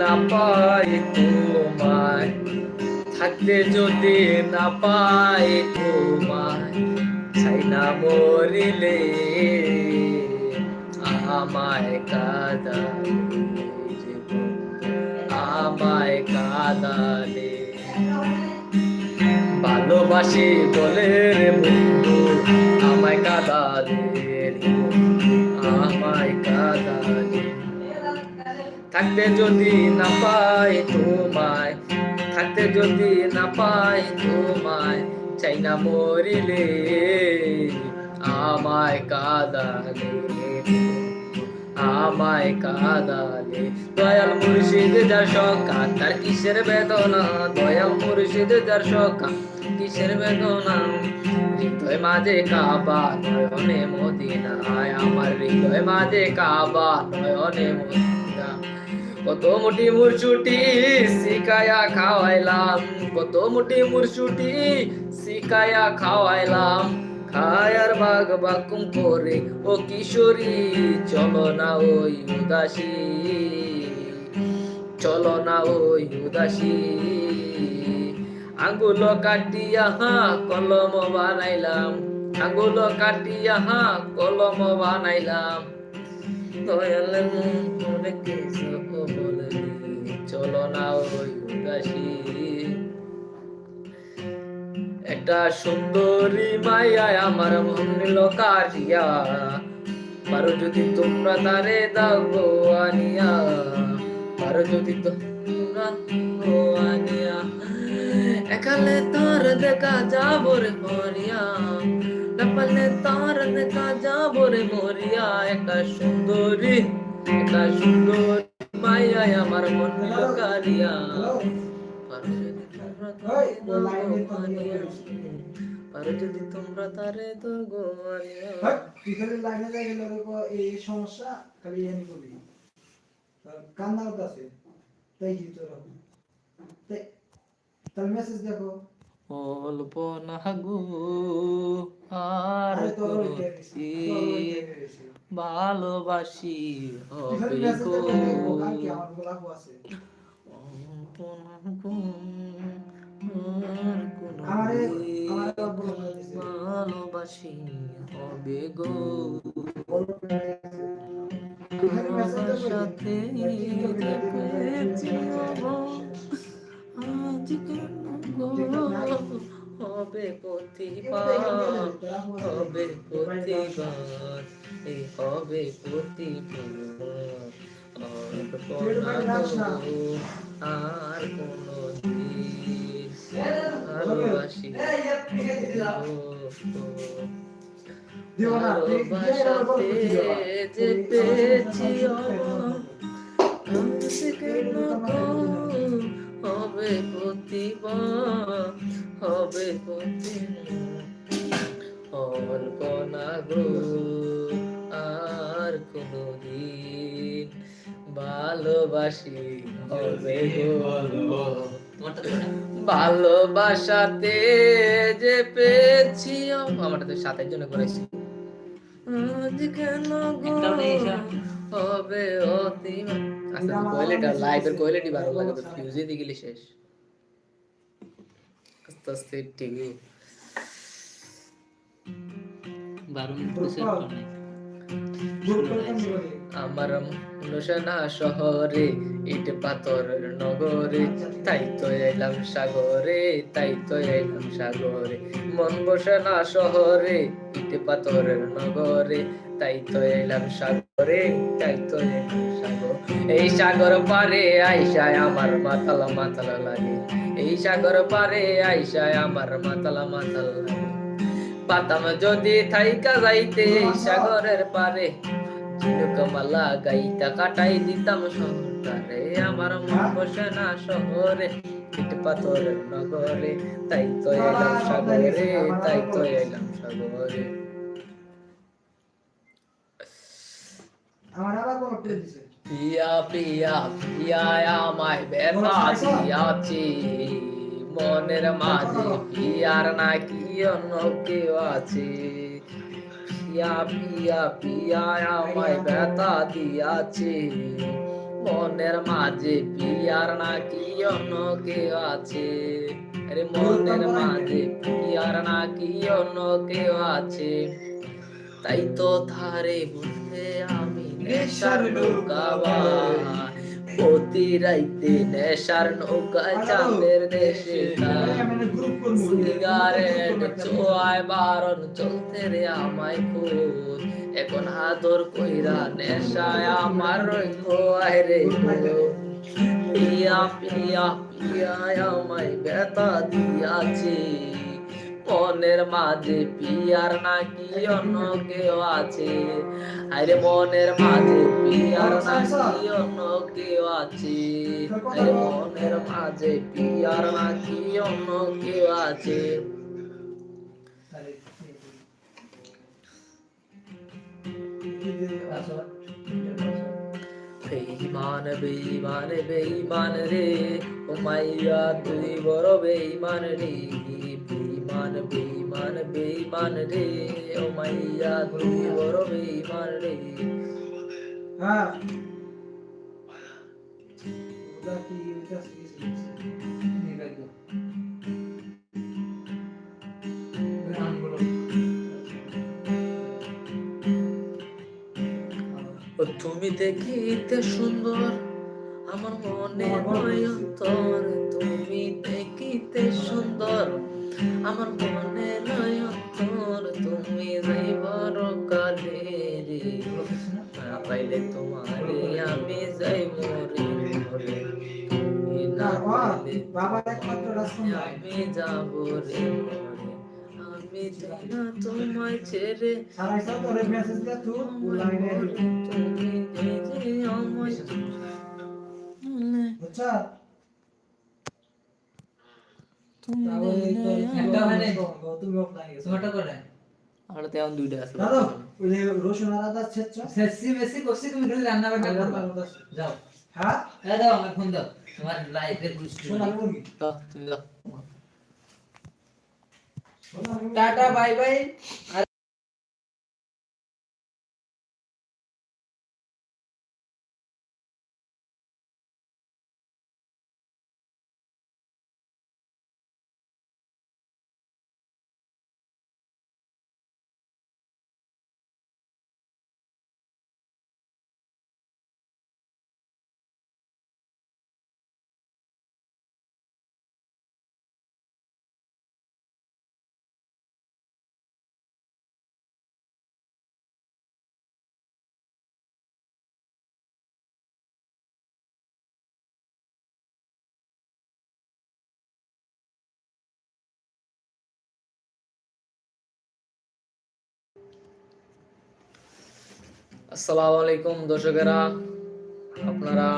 না পাই তোমায়, থাকতে যদি না পাই তোমায়, চাই না মরিলে আমায় কাদা আমায় কাদালে। ভালোবাসি বলে রে বন্ধু, আমায় কাদালে আমায় কাদালে। থাকতে যদি না পাই তোমায়, থাকতে যদি না পাই তোমায়, চাই না মরিলে আমায় কাদালে। আমায় কাদালে। দয়াল মুর্শিদ যার সকা তার কিসের বেদনা? দয়াল মুর্শিদ যার সকা কিসের বেদনা? হৃদয় মাঝে কাবা, নয়নে মদিনায়। আমার হৃদয় মাঝে কাবা, নয়নে মদিনা কত মুটি মুরছুটি শিকায়া খাওয়াইলাম। কত মুটি মুরছুটি শিকায়া খাওয়াইলাম। খায়ার বাগ বাকুম করে, ও কিশোরী, চলো না ওই উদাসী। চলো না ওই উদাসী। আঙ্গুল কাটিয়া হা কলম বানাইলাম। আঙ্গুল কাটিয়া হা কলম বানাইলাম। দয়াল মনে কিছু বলেনি একটা সুন্দরী মাইয়া আমার মন নিল কাটিয়া পারো যদি তোমরা তারে দাও গো আনিয়া। পারো যদি তোমরা আনিয়া। একালে তার দেখা যাব রে মরিয়া। না পারলে তার দেখা যাব রে মরিয়া। একটা সুন্দরী, একটা সুন্দর। মাইয়া আমার মন নিল কারিয়া পারো যদি তোমরা তারে দাও গো আনিয়া। পারো যদি তোমরা তারে দাও গো আনিয়া। তুই খালি লাইনে যাই গেলে এই সমস্যা খালি এনে বলি কান্না আছে তাই কি তোর? তার মেসেজ দেখো। অল্প না গো আর তোর ভালোবাসি হবে গো। ভালোবাসি হবে গো। সাথে আজ কেন গো? হবে প্রতিবার হবে প্রতিবার এই হবে প্রতিবার আর কোনো ভালোবাসি ভালোবাসাতে যে পেয়েছি কেন হবে প্রতিবার হবে প্রতিবার অল্প না গো আর কোনো দিন ভালোবাসি হবে গো। ভালোবাসাতে যে পেয়েছি আমারটা তো সাথের জন্য করেছি। আজ কেন হবে অতি আচ্ছা কোয়ালিটি? লাইভের কোয়ালিটি ভালো লাগে? ফিউজে দিয়ে গেলে শেষ। আস্তে কেমনে বলি? আমার মনসেনা শহরে ইট পাথরের নগরে। তাই তো এলাম সাগরে তাই তো এলাম সাগরে। মন বসে না শহরে ইট পাথরের নগরে। তাই তো এলাম সাগরে সাগর। এই সাগর পারে আইসায় আমার মাতালা মাতালা লাগে। এই সাগর পারে আইসায় আমার মাতালা মাতালা লাগে। পাতাম যদি থাইকা যাইতে এই সাগরের পারে ঝিনুকমালা গাইতা কাটাই দিতাম শহরে আমার মন বসে না শহরে, ইট পাথরের নগরে। তাই তো এলাম সাগরে, তাই তো এলাম সাগরে। আমার আবার করে দিছে পিয়া পিয়া পিয়া আমায় মনের মাঝে পিয়ার নাকি অন্য কেউ আছে। পিয়া পিয়া পিয়া আমায় ব্যথা দিয়াছে মনের মাঝে পিয়ার নাকি অন্য কেউ আছে? আরে মনের মাঝে পিয়ার নাকি অন্য কেউ আছে? তাই তো ধারে বুঝে আমি নেশার নৌকা। প্রতি রাইতে নেশার নৌকা চাঁদের দেশে সিগারেট ছোঁয়ায় বারণ চলতে রে আমায় খুব এখন আদর কইরা নেশায় আমার রই খোয়ায় রে খুব। পিয়া পিয়া পিয়া আমায় ব্যথা দিয়াছে। মনের মাঝে পিয়ার নাকি অন্য কেউ আছে? আরে মনের মাঝে পিয়ার নাকি অন্য কেউ আছে? আরে মনের মাঝে পিয়ার নাকি অন্য কেউ আছে? বেঈমান বেঈমান বেঈমান রে ও মাইয়া তুই বড় বেঈমান রে। বেঈমান বেঈমান বেঈমান রে। ও মাইয়া তুই বড় বেঈমান রে। হ্যাঁ। কি তুমি দেখিতে সুন্দর আমার মনে নয় অন্তর তুমি দেখিতে সুন্দর আমার মনে নয় অন্তর তুমি যাইবার কালে রে না পাইলে তোমারে আমি যাই মরে আমি যাব রে আমি যাই না তোমায় ছেড়ে। তোরে তুমি যে যে আমায় বুঝছা তুমি তাহলে তো একটা হয় নাই। তুমি অফলাইনে গেছো ছোট করে আর তেমন দুইটা আছে দাদা ওই যে রসুন আর আদা ছেচ্ছ সেসি মেসি করছি তুমি খালি রান্না বান্না করবা যাও হ্যাঁ এ দাও আমার ফোন দাও তোমার লাইফে বুঝতে সোনার মুরগি দাও, তুমি দাও। সোনার মুরগি টাটা বাই বাই আসসালামু আলাইকুম দর্শকেরা। আপনারা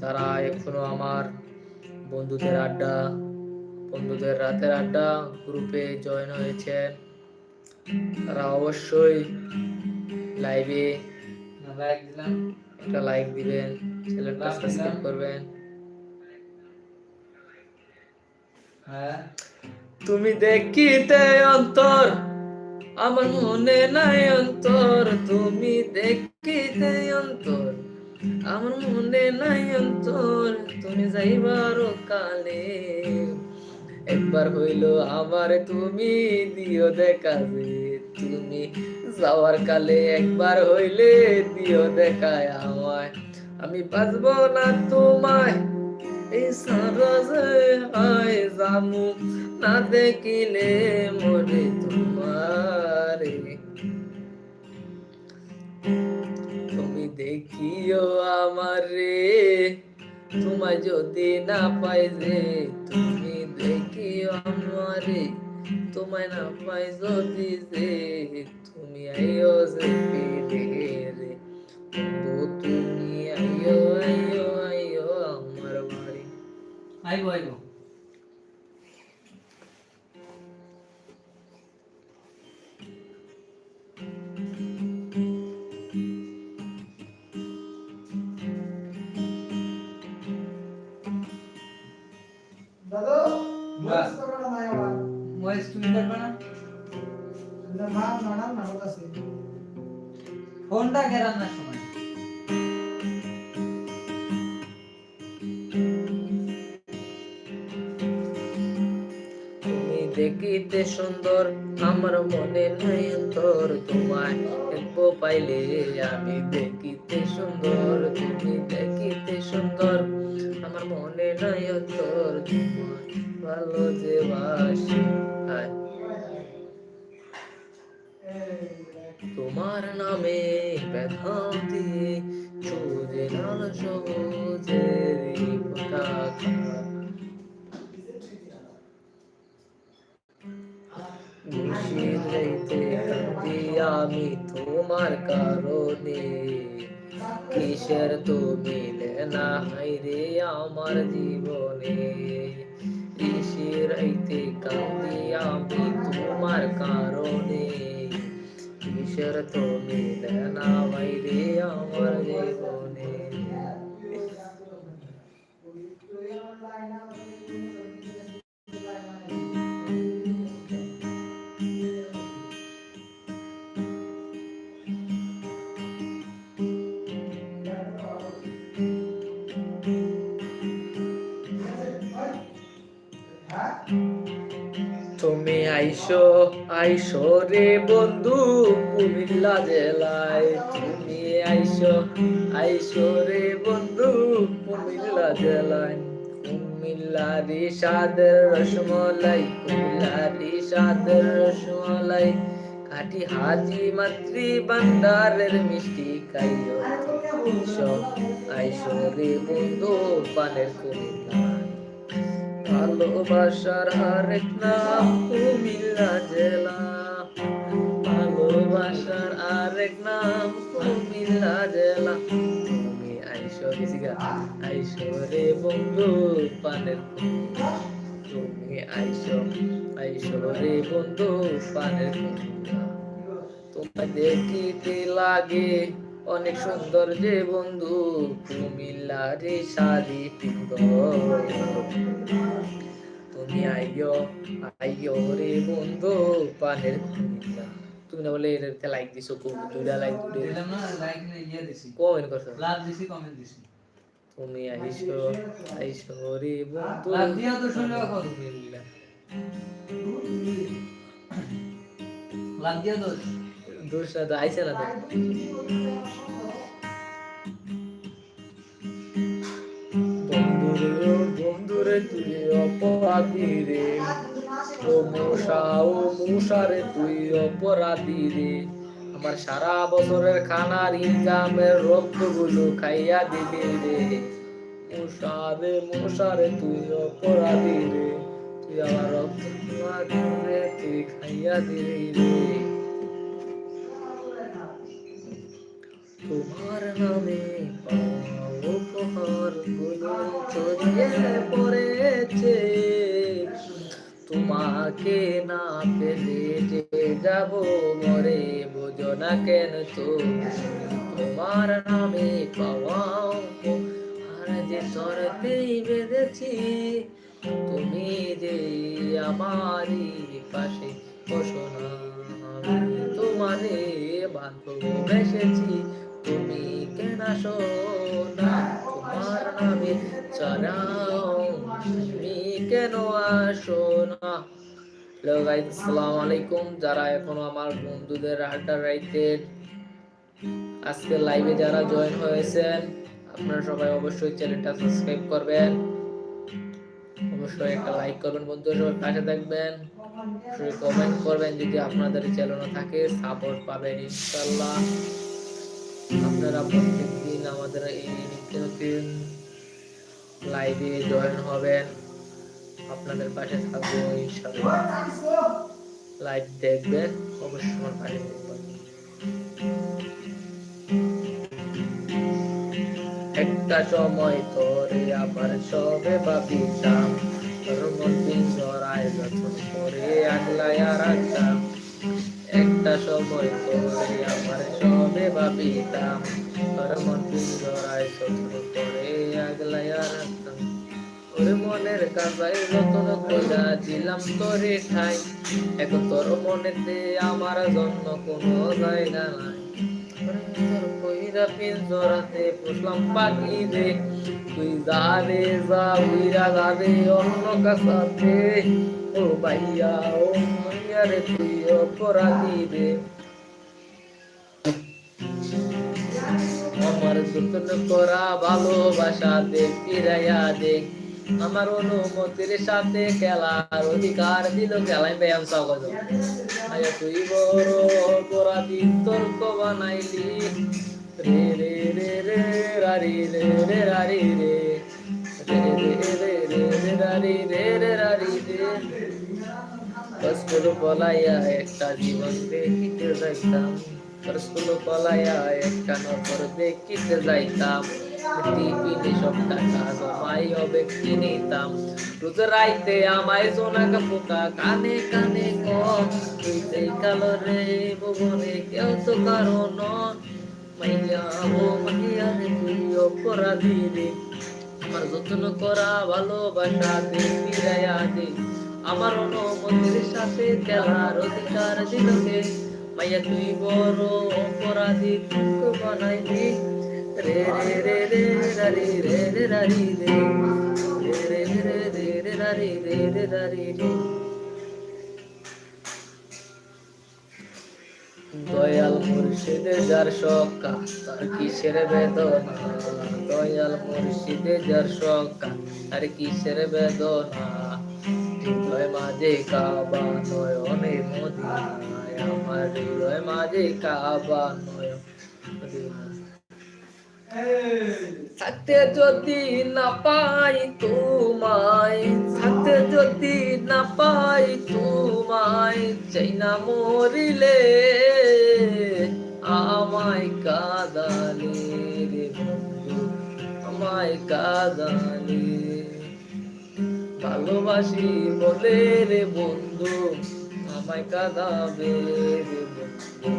যারা এখনও আমার বন্ধুদের আড্ডা বন্ধুদের রাতের আড্ডা গ্রুপে জয়েন হয়েছেন তারা অবশ্যই লাইভে লাইক দিলাম একটা লাইক দিবেন চ্যানেলটা সাবস্ক্রাইব করবেন। হ্যাঁ। তুমি দেখিতে অন্তর আমার মনে নাই অন্তর, তুমি দেখিতে অন্তর। আমার মনে নাই অন্তর, তুমি যাইবার কালে। একবার হইল আমার তুমি দিও দেখা যে, তুমি যাওয়ার কালে একবার হইলে দিও দেখায় আমায়। আমি বাঁচব না তোমায়, এই সারা যে হয় জামু। না দেখিলে মনে তোমারে। তুমি দেখিও আমারে, তোমায় যদি না পাই যে, তুমি দেখিও আমারে, তোমায় না পাই যদি যে, তুমি আইও যে রে। তুমি আইও আইও আইও আমার বাড়ি। আইবো আইবো। দাদু বাহ। মস্ত করা নাই আমার। মহেশ তুমি করবে না। না মা নানার নামত আছে। ফোনটা কে রান্নার সময়। দেখিতে সুন্দর আমার মনে নাই অন্তর। তোমায় দেখব পাইলে আমি দেখিতে সুন্দর। তুমি দেখিতে সুন্দর আমার মনে নাই তোর ভালো যে তোমার নামে ব্যথা চুরে লাল কাঁদি আমি তোমার কারণে কিসের তুমি না হাইরে আমার জীবনে? নিশির রাইতে কাঁদি আমি তোমার কারণে। কিসের তুমি না হাইরে আমার জীবনে? আইসো আইসো রে বন্ধু, কুমিল্লা জেলায়। তুমি আইসো আইসো রে বন্ধু, কুমিল্লা জেলায়। কুমিল্লারি সাদের রসমলাই কুমিল্লারি সাদের রসমলাই। কাটি হাজি মাতৃ ভান্ডারের মিষ্টি খাইও আইসো রে বন্ধু, পানের কুমিল্লায় ভালোবাসার আরেক নাম কুমিল্লা জেলা ভালোবাসার আরেক নাম কুমিল্লা জেলা তুমি আইসো গেছিগা আইসো রে বন্ধু, পানের। তুমি আইসো আইসো রে বন্ধু, পানের। তোমায় দেখিতে লাগে অনেক সুন্দর যে বন্ধু কুমিল্লার শাড়ি পিন্দ তুমি আইয়ো আইয়ো রে বন্ধু পানের কুমিল্লা। তুমি না বলে এটাতে লাইক দিছো খুব দুইটা লাইক দিলাম না লাইক না ইয়ে দিছি। কমেন্ট করছ? লাভ দিছি কমেন্ট দিছি। তুমি আইসো আইসো রে বন্ধু। লাভ দিও তো শুনলে এখন। কুমিল্লা। লাভ দিয়ে তো? দোষ না, তো না বন্ধুরে বন্ধুরে, তুই অপরাধী রে। ও মশা ও মশারে তুই অপরাধী রে। আমার সারা বছরের খানার ইনকামের রক্তগুলো খাইয়া দিলি রে। মশারে মশারে তুই অপরাধী রে। তুই আমার রক্ত তুই খাইয়া দিলি রে। তোমার নামে উপহারগুলো ছড়িয়ে পড়েছে। তোমাকে না পেলে যে যাব মরে, বোঝো না কেন তো? তোমার নামে পাওয়া উপহার যে চরতেই বেঁধেছি, তুমি যে আমারই পাশে বসো না তোমারে ভালোবেসেছি। তুমি কেন শোনা তোমার নামে চড়াও আমি কেন আসো না? হ্যালো গাইস আসসালামু আলাইকুম। যারা এখনও আমার বন্ধুদের আড্ডা রাইতে আজকে লাইভে যারা জয়েন হয়েছেন, আপনারা সবাই অবশ্যই চ্যানেলটা সাবস্ক্রাইব করবেন। অবশ্যই একটা লাইক করবেন বন্ধু সবাই পাশে থাকবেন। অবশ্যই কমেন্ট করবেন যদি আপনাদের চ্যানেল থাকে সাপোর্ট পাবেন ইনশাল্লাহ আপনারা প্রত্যেক দিন আমাদের এই নিত্য নতুন লাইভে জয়েন হবেন। আপনাদের পাশে থাকব লাইভ অবশ্যই আমার পাশে একটা সময় তোরে আবার সবে ভাবিতাম তোর মন পিঞ্জরায় যখন করে আগলায়া একটা সময় তোরে সবে ভাবিতাম তোর মন পিঞ্জরায় যখন করে আগলায়া রাখতাম। ওরে মনের কাজায় যতন কইরা দিলাম তোরে তোর আমার জন্য কোনো জায়গা নাই। পিঞ্জরাতে পুষলাম পাখি রে তুই যাবে যা উইরা যাবে অন্য কাছাতে। ও ভাইয়া, ও মাইয়া রে, তুই অপরাধী রে। আমার যতন করা ভালোবাসা দেখ দেখ আমার অনুমতির সাথে খেলার অধিকার দিল খেলাই ব্যায়াম স্বাগত তুই বড় তর্ক বানাইলি রে রে রে রে রারি রে রে রারি রে রে রে রে রে রে রারি রে রে রারি রে পলাইয়া একটা জীবন দেখিতে যাইতাম স্কুল পলাইয়া একটা নজর দেখিতে যাইতাম। টিফিনে সব টাকা জমাই হবে কিনিতাম। রোজ রাইতে আমায় সোনাকা পোকা কানে কানে কম তুই কালো রে ভুবনে কেউ তো কারণ মাইয়া ও মাইয়া রে, তুই অপরাধী রে। আমার যত্ন করা ভালোবাসা দে ফিরাইয়া দে। আমার অনুমতির সাথে খেলার অধিকার দিলকে মাইয়া তুই বড় অপরাধী তুক বানাইলি রে রে রে রে রারি রে রে রারি রে রে রে রে রে রে রারি রে রে রারি রে দয়াল মুর্শিদে যার সকা তার কিসের বেদনা দয়াল মুর্শিদে যার সকা তার কিসের বেদনা হৃদয় মাঝে কাবা নয়নে মদিনায়, আমার হৃদয় মাঝে কাবা থাকতে যদি না পাই তোমায় থাকতে যদি না পাই, তোমায় চাই না মরিলে। আমায় কাদালে রে আমায় কাদালে। ভালোবাসি বলে রে বন্ধু আমায় কাঁদাবে রে বন্ধু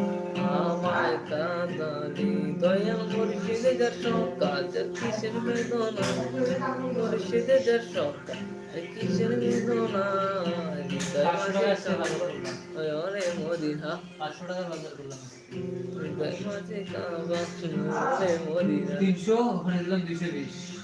আমায় কাঁদালে দয়াল মুর্শিদে যার সকা যার কিসের বেদনা মুর্শিদে যার সকা যার কিসের বেদনা মদিনা পাঁচশো বাজার করলাম। মদিনা তিনশো ওখানে দিলাম দুইশো বিশ।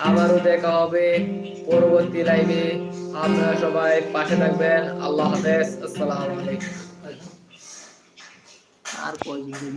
আবারও দেখা হবে পরবর্তী লাইভে আপনারা সবাই পাশে থাকবেন। আল্লাহ হাফেজ। আসসালামু আলাইকুম। আর কয়দিন